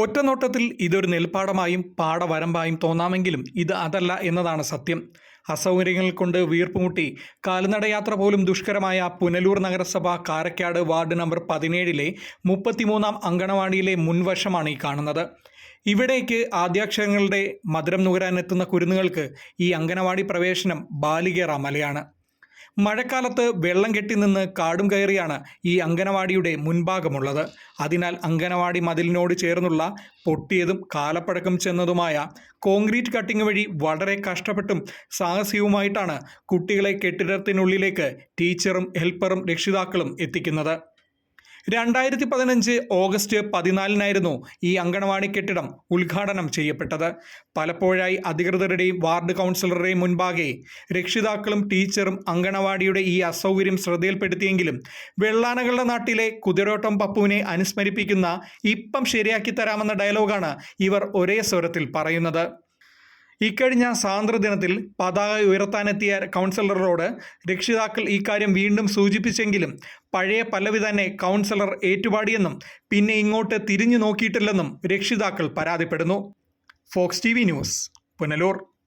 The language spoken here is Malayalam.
ഒറ്റനോട്ടത്തിൽ ഇതൊരു നെൽപ്പാടമായും പാടവരമ്പായും തോന്നാമെങ്കിലും ഇത് അതല്ല എന്നതാണ് സത്യം. അസൗകര്യങ്ങൾ കൊണ്ട് വീർപ്പുമുട്ടി കാൽനടയാത്ര പോലും ദുഷ്കരമായ പുനലൂർ നഗരസഭ കാരക്കാട് വാർഡ് നമ്പർ പതിനേഴിലെ മുപ്പത്തിമൂന്നാം അങ്കണവാടിയിലെ മുൻവശമാണ് ഈ കാണുന്നത്. ഇവിടേക്ക് ആദ്യാക്ഷരങ്ങളുടെ മധുരം നുകരാനെത്തുന്ന കുരുന്നുകൾക്ക് ഈ അങ്കണവാടി പ്രവേശനം ബാലികേറ മലയാണ്. മഴക്കാലത്ത് വെള്ളം കെട്ടി നിന്ന് കാടും കയറിയാണ് ഈ അങ്കനവാടിയുടെ മുൻഭാഗമുള്ളത്. അതിനാൽ അങ്കനവാടി മതിലിനോട് ചേർന്നുള്ള പൊട്ടിയതും കാലപ്പഴക്കം ചെന്നതുമായ കോൺക്രീറ്റ് കട്ടിംഗ് വഴി വളരെ കഷ്ടപ്പെട്ടും സാഹസികവുമായിട്ടാണ് കുട്ടികളെ കെട്ടിടത്തിനുള്ളിലേക്ക് ടീച്ചറും ഹെൽപ്പറും രക്ഷിതാക്കളും എത്തിക്കുന്നത്. രണ്ടായിരത്തി പതിനഞ്ച് ഓഗസ്റ്റ് പതിനാലിനായിരുന്നു ഈ അങ്കണവാടി കെട്ടിടം ഉദ്ഘാടനം ചെയ്യപ്പെട്ടത്. പലപ്പോഴായി അധികൃതരുടെയും വാർഡ് കൗൺസിലറുടെയും മുൻപാകെ രക്ഷിതാക്കളും ടീച്ചറും അങ്കണവാടിയുടെ ഈ അസൗകര്യം ശ്രദ്ധയിൽപ്പെടുത്തിയെങ്കിലും വെള്ളാനകളുടെ നാട്ടിലെ കുതിരോട്ടം പപ്പുവിനെ അനുസ്മരിപ്പിക്കുന്ന ഇപ്പം ശരിയാക്കി തരാമെന്ന ഡയലോഗാണ് ഇവർ ഒരേ സ്വരത്തിൽ പറയുന്നത്. ഇക്കഴിഞ്ഞ സ്വാതന്ത്ര്യദിനത്തിൽ പതാക ഉയർത്താനെത്തിയ കൗൺസിലറോട് രക്ഷിതാക്കൾ ഇക്കാര്യം വീണ്ടും സൂചിപ്പിച്ചെങ്കിലും പഴയ പല്ലവി തന്നെ കൗൺസിലർ ഏറ്റുപാടിയെന്നും പിന്നെ ഇങ്ങോട്ട് തിരിഞ്ഞു നോക്കിയിട്ടില്ലെന്നും രക്ഷിതാക്കൾ പരാതിപ്പെടുന്നു. Fox T news Punalur.